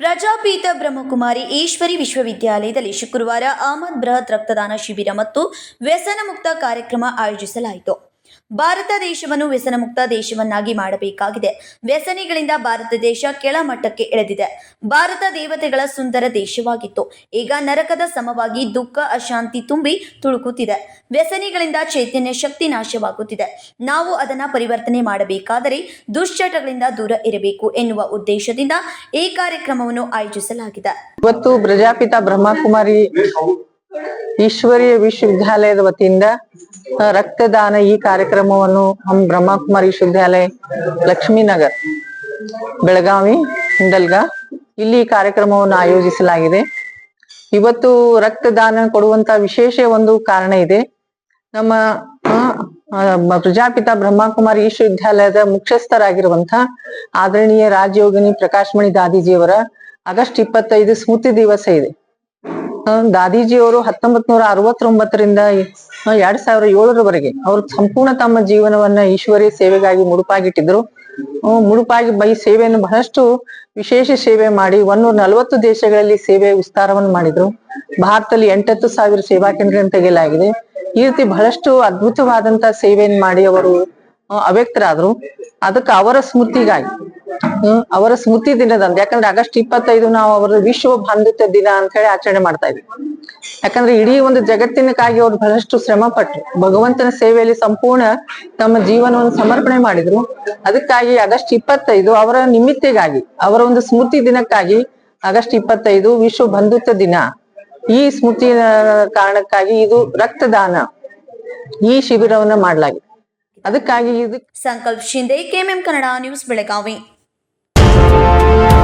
ಪ್ರಜಾಪೀಠ ಬ್ರಹ್ಮಕುಮಾರಿ ಈಶ್ವರಿ ವಿಶ್ವವಿದ್ಯಾಲಯದಲ್ಲಿ ಶುಕ್ರವಾರ ಅಹಮದ್ ಬೃಹತ್ ರಕ್ತದಾನ ಶಿಬಿರ ಮತ್ತು ವ್ಯಸನ ಮುಕ್ತ ಕಾರ್ಯಕ್ರಮ ಆಯೋಜಿಸಲಾಯಿತು. ಭಾರತ ದೇಶವನ್ನು ವ್ಯಸನ ಮುಕ್ತ ದೇಶವನ್ನಾಗಿ ಮಾಡಬೇಕಾಗಿದೆ. ವ್ಯಸನಿಗಳಿಂದ ಭಾರತ ದೇಶ ಕೆಳಮಟ್ಟಕ್ಕೆ ಇಳಿದಿದೆ ಭಾರತ ದೇವತೆಗಳ ಸುಂದರ ದೇಶವಾಗಿತ್ತು. ಈಗ ನರಕದ ಸಮವಾಗಿ ದುಃಖ, ಅಶಾಂತಿ ತುಂಬಿ ತುಳುಕುತ್ತಿದೆ. ವ್ಯಸನಿಗಳಿಂದ ಚೈತನ್ಯ ಶಕ್ತಿ ನಾಶವಾಗುತ್ತಿದೆ. ನಾವು ಅದನ್ನ ಪರಿವರ್ತನೆ ಮಾಡಬೇಕಾದರೆ ದುಶ್ಚಟಗಳಿಂದ ದೂರ ಇರಬೇಕು ಎನ್ನುವ ಉದ್ದೇಶದಿಂದ ಈ ಕಾರ್ಯಕ್ರಮವನ್ನು ಆಯೋಜಿಸಲಾಗಿದೆ. ಇವತ್ತು ಪ್ರಜಾಪಿತ ಬ್ರಹ್ಮಕುಮಾರಿ ಈಶ್ವರೀಯ ವಿಶ್ವವಿದ್ಯಾಲಯದ ವತಿಯಿಂದ ರಕ್ತದಾನ ಈ ಕಾರ್ಯಕ್ರಮವನ್ನು ನಮ್ಮ ಬ್ರಹ್ಮಕುಮಾರಿ ವಿಶ್ವವಿದ್ಯಾಲಯ ಲಕ್ಷ್ಮೀನಗರ್, ಬೆಳಗಾವಿ, ಹಿಂಡಲ್ಗ ಇಲ್ಲಿ ಕಾರ್ಯಕ್ರಮವನ್ನು ಆಯೋಜಿಸಲಾಗಿದೆ. ಇವತ್ತು ರಕ್ತದಾನ ಕೊಡುವಂತ ವಿಶೇಷ ಒಂದು ಕಾರಣ ಇದೆ. ನಮ್ಮ ಪ್ರಜಾಪಿತ ಬ್ರಹ್ಮಕುಮಾರಿ ವಿಶ್ವವಿದ್ಯಾಲಯದ ಮುಖ್ಯಸ್ಥರಾಗಿರುವಂತ ಆದರಣೀಯ ರಾಜಯೋಗಿನಿ ಪ್ರಕಾಶ್ಮಣಿ ದಾದಿಜಿಯವರ ಆಗಸ್ಟ್ ಇಪ್ಪತ್ತೈದು ಸ್ಮೃತಿ ದಿವಸ ಇದೆ. ದಾದೀಜಿಯವರು ಹತ್ತೊಂಬತ್ ನೂರ ಅರವತ್ತೊಂಬತ್ತರಿಂದ ಎರಡ್ ಸಾವಿರ ಏಳರವರೆಗೆ ಅವರು ಸಂಪೂರ್ಣ ತಮ್ಮ ಜೀವನವನ್ನ ಈಶ್ವರಿ ಸೇವೆಗಾಗಿ ಮುಡುಪಾಗಿಟ್ಟಿದ್ರು. ಮುಡುಪಾಗಿ ಬೈ ಸೇವೆಯನ್ನು ಬಹಳಷ್ಟು ವಿಶೇಷ ಸೇವೆ ಮಾಡಿ ಒಂದೂರ ನಲವತ್ತು ದೇಶಗಳಲ್ಲಿ ಸೇವೆ ವಿಸ್ತಾರವನ್ನು ಮಾಡಿದ್ರು. ಭಾರತದಲ್ಲಿ ಎಂಟತ್ತು ಸಾವಿರ ಸೇವಾ ಕೇಂದ್ರಗಳನ್ನು ತೆಗೆಯಲಾಗಿದೆ. ಈ ರೀತಿ ಬಹಳಷ್ಟು ಅದ್ಭುತವಾದಂತ ಸೇವೆಯನ್ನು ಮಾಡಿ ಅವರು ಅವ್ಯಕ್ತರಾದ್ರು. ಅದಕ್ಕೆ ಅವರ ಸ್ಮೃತಿಗಾಗಿ ಅವರ ಸ್ಮೃತಿ ದಿನದಂದು. ಯಾಕಂದ್ರೆ ಆಗಸ್ಟ್ ಇಪ್ಪತ್ತೈದು ನಾವು ಅವರ ವಿಶ್ವ ಬಾಂಧುತ್ವ ದಿನ ಅಂತ ಹೇಳಿ ಆಚರಣೆ ಮಾಡ್ತಾ ಇದ್ವಿ. ಯಾಕಂದ್ರೆ ಇಡೀ ಒಂದು ಜಗತ್ತಿನಕ್ಕಾಗಿ ಅವ್ರು ಬಹಳಷ್ಟು ಶ್ರಮ ಪಟ್ರು ಭಗವಂತನ ಸೇವೆಯಲ್ಲಿ ಸಂಪೂರ್ಣ ತಮ್ಮ ಜೀವನವನ್ನು ಸಮರ್ಪಣೆ ಮಾಡಿದ್ರು. ಅದಕ್ಕಾಗಿ ಆಗಸ್ಟ್ ಇಪ್ಪತ್ತೈದು ಅವರ ನಿಮಿತ್ತಿಗಾಗಿ, ಅವರ ಒಂದು ಸ್ಮೃತಿ ದಿನಕ್ಕಾಗಿ ಆಗಸ್ಟ್ ಇಪ್ಪತ್ತೈದು ವಿಶ್ವ ಬಂಧುತ್ವ ದಿನ. ಈ ಸ್ಮೃತಿ ಕಾರಣಕ್ಕಾಗಿ ಇದು ರಕ್ತದಾನ ಈ ಶಿಬಿರವನ್ನ ಮಾಡಲಾಗಿದೆ. ಅದಕ್ಕಾಗಿ ಇದು Sankalp Shinde KMM Kannada news Belagavi. Música